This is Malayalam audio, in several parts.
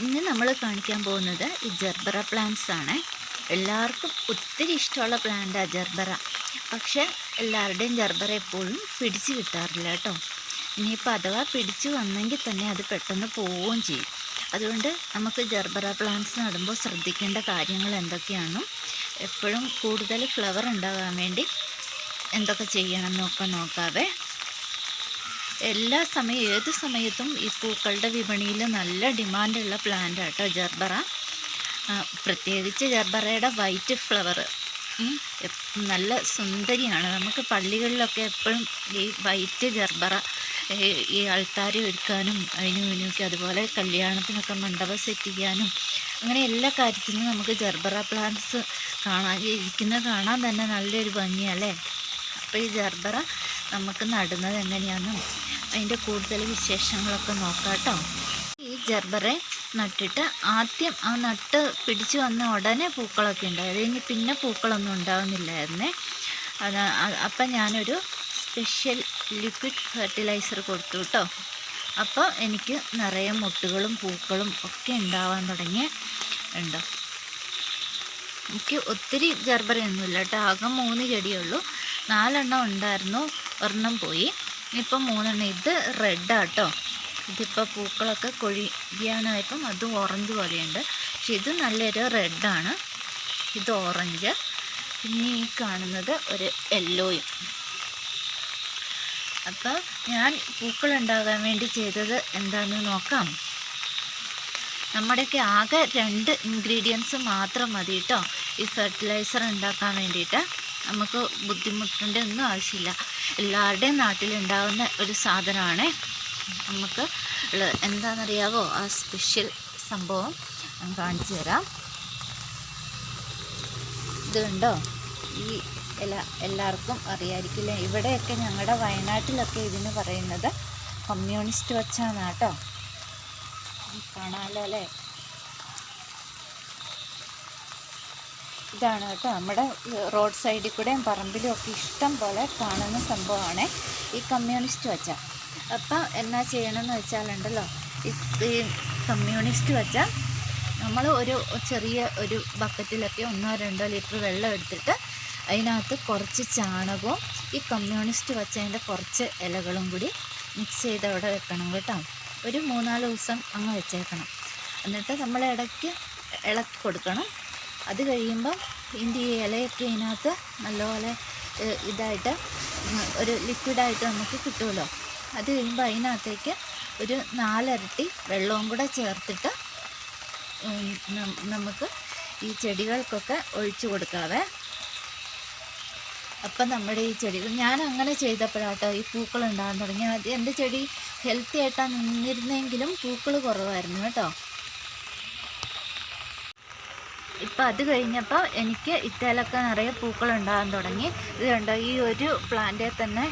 ഇന്ന് നമ്മൾ കാണിക്കാൻ പോകുന്നത് ഈ ജർബറ പ്ലാന്റ്സ് ആണ്. എല്ലാവർക്കും ഒത്തിരി ഇഷ്ടമുള്ള പ്ലാന്റാണ് ജർബറ. പക്ഷെ എല്ലാവരുടെയും ജർബറ എപ്പോഴും പിടിച്ച് കിട്ടാറില്ല കേട്ടോ. ഇനിയിപ്പോൾ അഥവാ പിടിച്ച് വന്നെങ്കിൽ തന്നെ അത് പെട്ടെന്ന് പോവുകയും ചെയ്യും. അതുകൊണ്ട് നമുക്ക് ജർബറ പ്ലാന്റ്സ് നടുമ്പോൾ ശ്രദ്ധിക്കേണ്ട കാര്യങ്ങൾ എന്തൊക്കെയാണെന്നും എപ്പോഴും കൂടുതൽ ഫ്ലവർ ഉണ്ടാകാൻ വേണ്ടി എന്തൊക്കെ ചെയ്യണം എന്നൊക്കെ നോക്കാവേ. എല്ലാ സമയം ഏത് സമയത്തും ഈ പൂക്കളുടെ വിപണിയിൽ നല്ല ഡിമാൻഡുള്ള പ്ലാന്റ് കേട്ടോ ജർബറ. പ്രത്യേകിച്ച് ജർബറയുടെ വൈറ്റ് ഫ്ലവർ നല്ല സുന്ദരിയാണ്. നമുക്ക് പള്ളികളിലൊക്കെ എപ്പോഴും ഈ വൈറ്റ് ജർബറ ഈ അൾത്താരി ഒരുക്കാനും അതിനും ഇതിനൊക്കെ അതുപോലെ കല്യാണത്തിനൊക്കെ മണ്ഡപം സെറ്റ് ചെയ്യാനും അങ്ങനെ എല്ലാ കാര്യത്തിനും നമുക്ക് ജർബറ പ്ലാന്റ്സ് കാണാൻ ഇരിക്കുന്നത് കാണാൻ തന്നെ നല്ലൊരു ഭംഗിയല്ലേ അപ്പോൾ ഈ ജർബറ നമുക്ക് നടുന്നത് എങ്ങനെയാണെന്നും അതിന്റെ കൂടുതൽ വിശേഷങ്ങളൊക്കെ നോക്കാം കേട്ടോ ഈ ജർബറെ നട്ടിട്ട് ആദ്യം ആ നട്ട് പിടിച്ചു വന്ന ഉടനെ പൂക്കളൊക്കെ ഉണ്ടായി. അത് കഴിഞ്ഞ് പിന്നെ പൂക്കളൊന്നും ഉണ്ടാവുന്നില്ലായിരുന്നേ. അത് അപ്പം ഞാനൊരു സ്പെഷ്യൽ ലിക്വിഡ് ഫെർട്ടിലൈസർ കൊടുത്തു കേട്ടോ. അപ്പോൾ എനിക്ക് നിറയെ മുട്ടുകളും പൂക്കളും ഒക്കെ ഉണ്ടാവാൻ തുടങ്ങി ഉണ്ടോ. എനിക്ക് ഒത്തിരി ജർബറയൊന്നുമില്ല കേട്ടോ. ആകെ മൂന്ന് ചെടിയുള്ളൂ നാലെണ്ണം ഉണ്ടായിരുന്നു. ഒരെണ്ണം പോയി. ഇപ്പം മൂന്നെണ്ണം. ഇത് റെഡാട്ടോ ഇതിപ്പോൾ പൂക്കളൊക്കെ കൊഴിയാനായപ്പം അത് ഓറഞ്ച് പോലെയുണ്ട്. പക്ഷെ ഇത് നല്ലൊരു റെഡാണ് ഇത് ഓറഞ്ച് പിന്നെ ഈ കാണുന്നത് ഒരു യെല്ലോയും അപ്പോൾ ഞാൻ പൂക്കൾ ഉണ്ടാകാൻ വേണ്ടി ചെയ്തത് എന്താണെന്ന് നോക്കാം. നമ്മുടെയൊക്കെ ആകെ രണ്ട് ഇൻഗ്രീഡിയൻസ് മാത്രം മതി കേട്ടോ ഈ ഫെർട്ടിലൈസർ ഉണ്ടാക്കാൻ വേണ്ടിയിട്ട്. നമുക്ക് ബുദ്ധിമുട്ടേണ്ട ഒന്നും ആവശ്യമില്ല. എല്ലാവരുടെയും നാട്ടിലുണ്ടാകുന്ന ഒരു സാധനമാണ് നമുക്ക് എന്താണെന്നറിയാവോ? ആ സ്പെഷ്യൽ സംഭവം ഞാൻ കാണിച്ചു തരാം. ഇത് കണ്ടോ? ഈ ഇല എല്ലാവർക്കും അറിയായിരിക്കില്ല? ഇവിടെയൊക്കെ ഞങ്ങളുടെ വയനാട്ടിലൊക്കെ ഇതിന് പറയുന്നത് കമ്മ്യൂണിസ്റ്റ് വച്ചാണ് കേട്ടോ. കാണാമല്ലോ അല്ലേ? ഇതാണ് കേട്ടോ നമ്മുടെ റോഡ് സൈഡിൽ കൂടെയും പറമ്പിലും ഒക്കെ ഇഷ്ടം പോലെ കാണുന്ന സംഭവമാണ് ഈ കമ്മ്യൂണിസ്റ്റ് വച്ച. അപ്പം എന്നാ ചെയ്യണമെന്ന് വെച്ചാലുണ്ടല്ലോ ഈ കമ്മ്യൂണിസ്റ്റ് വച്ച നമ്മൾ ഒരു ചെറിയ ഒരു ബക്കറ്റിലൊക്കെ ഒന്നോ രണ്ടോ ലിറ്റർ വെള്ളം എടുത്തിട്ട് അതിനകത്ത് കുറച്ച് ചാണകവും ഈ കമ്മ്യൂണിസ്റ്റ് വച്ചതിന്റെ കുറച്ച് ഇലകളും കൂടി മിക്സ് ചെയ്ത് അവിടെ വെക്കണം കേട്ടോ. ഒരു മൂന്നാൽ ദിവസം അങ്ങ് വെച്ചേക്കണം. എന്നിട്ട് നമ്മൾ ഇടയ്ക്ക് ഇളക്കി കൊടുക്കണം. അത് കഴിയുമ്പം ഇതിന്റെ ഈ ഇലയൊക്കെ ഇതിനകത്ത് നല്ലപോലെ ഇതായിട്ട് ഒരു ലിക്വിഡായിട്ട് നമുക്ക് കിട്ടുമല്ലോ. അത് കഴിയുമ്പോൾ അതിനകത്തേക്ക് ഒരു നാലരട്ടി വെള്ളവും കൂടെ ചേർത്തിട്ട് നമുക്ക് ഈ ചെടികൾക്കൊക്കെ ഒഴിച്ചു കൊടുക്കാവേ. അപ്പം നമ്മുടെ ഈ ചെടികൾ ഞാൻ അങ്ങനെ ചെയ്തപ്പോഴാട്ടോ ഈ പൂക്കൾ ഉണ്ടാകാൻ തുടങ്ങി അത് എന്റെ ചെടി ഹെൽത്തി ആയിട്ടാണ് നിന്നിരുന്നെങ്കിലും പൂക്കൾ കുറവായിരുന്നു കേട്ടോ. ഇപ്പം അത് കഴിഞ്ഞപ്പോൾ എനിക്ക് ഇത്തേലൊക്കെ നിറയെ പൂക്കൾ ഉണ്ടാകാൻ തുടങ്ങി. ഇത് കണ്ടോ ഈ ഒരു പ്ലാന്റിൽ തന്നെ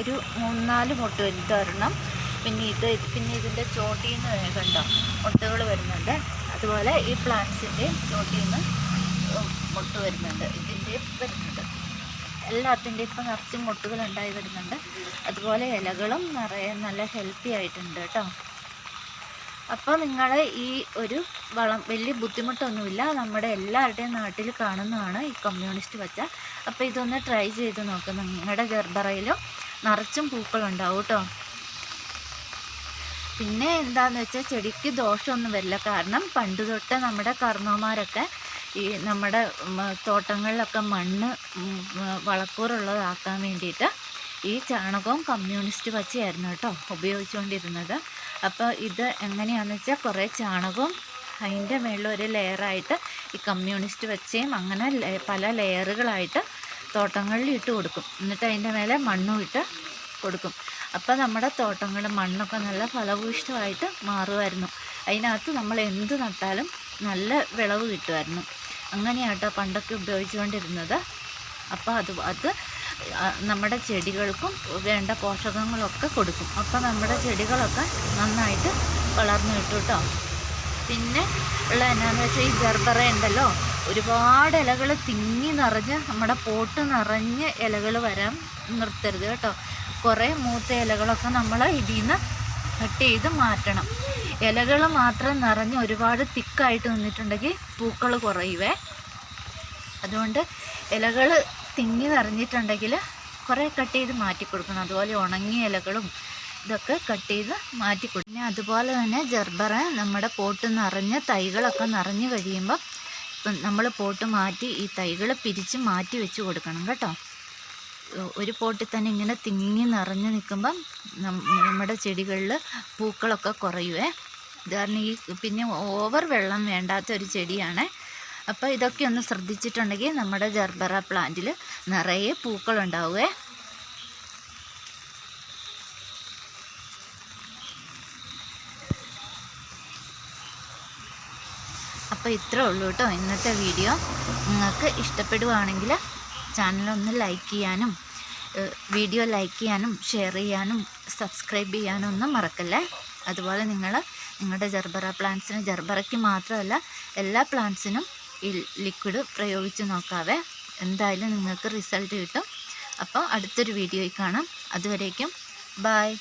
ഒരു മൂന്നാൽ മുട്ട് വലുതൊരെണ്ണം പിന്നെ ഇത് പിന്നെ ഇതിന്റെ ചോട്ടിൽ നിന്ന് കണ്ടോ മുട്ടുകൾ വരുന്നുണ്ട്. അതുപോലെ ഈ പ്ലാന്റ്സിന്റെയും ചോട്ടിൽ നിന്ന് മുട്ട് വരുന്നുണ്ട്. ഇതിന്റെയും വരുന്നുണ്ട്. എല്ലാത്തിന്റെയും ഇപ്പം നിറച്ച് മുട്ടുകൾ ഉണ്ടായി വരുന്നുണ്ട്. അതുപോലെ ഇലകളും നിറയെ നല്ല ഹെൽത്തി ആയിട്ടുണ്ട് കേട്ടോ. അപ്പോൾ നിങ്ങൾ ഈ ഒരു വളം വലിയ ബുദ്ധിമുട്ടൊന്നുമില്ല. നമ്മുടെ എല്ലാവരുടെയും നാട്ടിൽ കാണുന്നതാണ് ഈ കമ്മ്യൂണിസ്റ്റ് പച്ച. അപ്പോൾ ഇതൊന്ന് ട്രൈ ചെയ്ത് നോക്കുക നിങ്ങളുടെ ഗർഭറയിലും നിറച്ചും പൂക്കളുണ്ടാവും കേട്ടോ പിന്നെ എന്താന്ന് വെച്ചാൽ ചെടിക്ക് ദോഷമൊന്നും വരില്ല. കാരണം പണ്ട് തൊട്ട് നമ്മുടെ കർമ്മമാരൊക്കെ ഈ നമ്മുടെ തോട്ടങ്ങളിലൊക്കെ മണ്ണ് വളക്കൂറുള്ളതാക്കാൻ വേണ്ടിയിട്ട് ഈ ചാണകവും കമ്മ്യൂണിസ്റ്റ് പച്ചയായിരുന്നു കേട്ടോ ഉപയോഗിച്ചുകൊണ്ടിരുന്നത് അപ്പോൾ ഇത് എങ്ങനെയാണെന്ന് വെച്ചാൽ കുറേ ചാണകവും അതിന്റെ മേളിൽ ഒരു ലെയറായിട്ട് ഈ കമ്മ്യൂണിസ്റ്റ് വെച്ചയും അങ്ങനെ പല ലെയറുകളായിട്ട് തോട്ടങ്ങളിൽ ഇട്ട് കൊടുക്കും. എന്നിട്ട് അതിന്റെ മേലെ മണ്ണും ഇട്ട് കൊടുക്കും. അപ്പോൾ നമ്മുടെ തോട്ടങ്ങൾ മണ്ണൊക്കെ നല്ല ഫലഭൂയിഷ്ടമായിട്ട് മാറുമായിരുന്നു അതിനകത്ത് നമ്മൾ എന്ത് നട്ടാലും നല്ല വിളവ് കിട്ടുമായിരുന്നു അങ്ങനെയാട്ടോ പണ്ടൊക്കെ ഉപയോഗിച്ചുകൊണ്ടിരുന്നത്. അപ്പോൾ അത് അത് നമ്മുടെ ചെടികൾക്കും വേണ്ട പോഷകങ്ങളൊക്കെ കൊടുക്കും. അപ്പോൾ നമ്മുടെ ചെടികളൊക്കെ നന്നായിട്ട് വളർന്നു കിട്ടും കേട്ടോ പിന്നെ ഉള്ള എന്നാന്ന് വെച്ചാൽ ഈ ജർബറ ഉണ്ടല്ലോ ഒരുപാട് ഇലകൾ തിങ്ങി നിറഞ്ഞ് നമ്മുടെ പോട്ട് നിറഞ്ഞ് ഇലകൾ വരാൻ നിർത്തരുത് കേട്ടോ. കുറേ മൂത്ത ഇലകളൊക്കെ നമ്മൾ ഇതിൽ നിന്ന് കട്ട് ചെയ്ത് മാറ്റണം. ഇലകൾ മാത്രം നിറഞ്ഞ് ഒരുപാട് തിക്കായിട്ട് നിന്നിട്ടുണ്ടെങ്കിൽ പൂക്കൾ കുറയുവേ. അതുകൊണ്ട് ഇലകൾ തിങ്ങി നിറഞ്ഞിട്ടുണ്ടെങ്കിൽ കുറേ കട്ട് ചെയ്ത് മാറ്റി കൊടുക്കണം. അതുപോലെ ഉണങ്ങിയ ഇലകളും ഇതൊക്കെ കട്ട് ചെയ്ത് മാറ്റി കൊടുക്കും പിന്നെ അതുപോലെ തന്നെ ജർബറ നമ്മുടെ പോട്ട് നിറഞ്ഞ് തൈകളൊക്കെ നിറഞ്ഞു കഴിയുമ്പോൾ ഇപ്പം നമ്മൾ പോട്ട് മാറ്റി ഈ തൈകൾ പിരിച്ച് മാറ്റി വെച്ച് കൊടുക്കണം കേട്ടോ. ഒരു പോട്ടിൽ തന്നെ ഇങ്ങനെ തിങ്ങി നിറഞ്ഞു നിൽക്കുമ്പം നമ്മുടെ ചെടികളിൽ പൂക്കളൊക്കെ കുറയുവേ. കാരണം ഈ പിന്നെ ഓവർ വെള്ളം വേണ്ടാത്ത ഒരു ചെടിയാണ്. അപ്പോൾ ഇതൊക്കെ ഒന്ന് ശ്രദ്ധിച്ചിട്ടുണ്ടെങ്കിൽ നമ്മുടെ ജർബറ പ്ലാന്റിൽ നിറയെ പൂക്കളുണ്ടാവുകയെ അപ്പോൾ ഇത്രേ ഉള്ളൂ കേട്ടോ ഇന്നത്തെ വീഡിയോ നിങ്ങൾക്ക് ഇഷ്ടപ്പെടുവാണെങ്കിൽ ചാനലൊന്ന് ലൈക്ക് ചെയ്യാനും വീഡിയോ ലൈക്ക് ചെയ്യാനും ഷെയർ ചെയ്യാനും സബ്സ്ക്രൈബ് ചെയ്യാനും ഒന്നും മറക്കല്ലേ. അതുപോലെ നിങ്ങൾ നിങ്ങളുടെ ജർബറ പ്ലാന്റ്സിന് ജർബറയ്ക്ക് മാത്രമല്ല എല്ലാ പ്ലാന്റ്സിനും ഈ ലിക്വിഡ് പ്രയോഗിച്ച് നോക്കാവേ. എന്തായാലും നിങ്ങൾക്ക് റിസൾട്ട് കിട്ടും. അപ്പോൾ അടുത്തൊരു വീഡിയോയിൽ കാണാം. അതുവരേക്കും ബായ്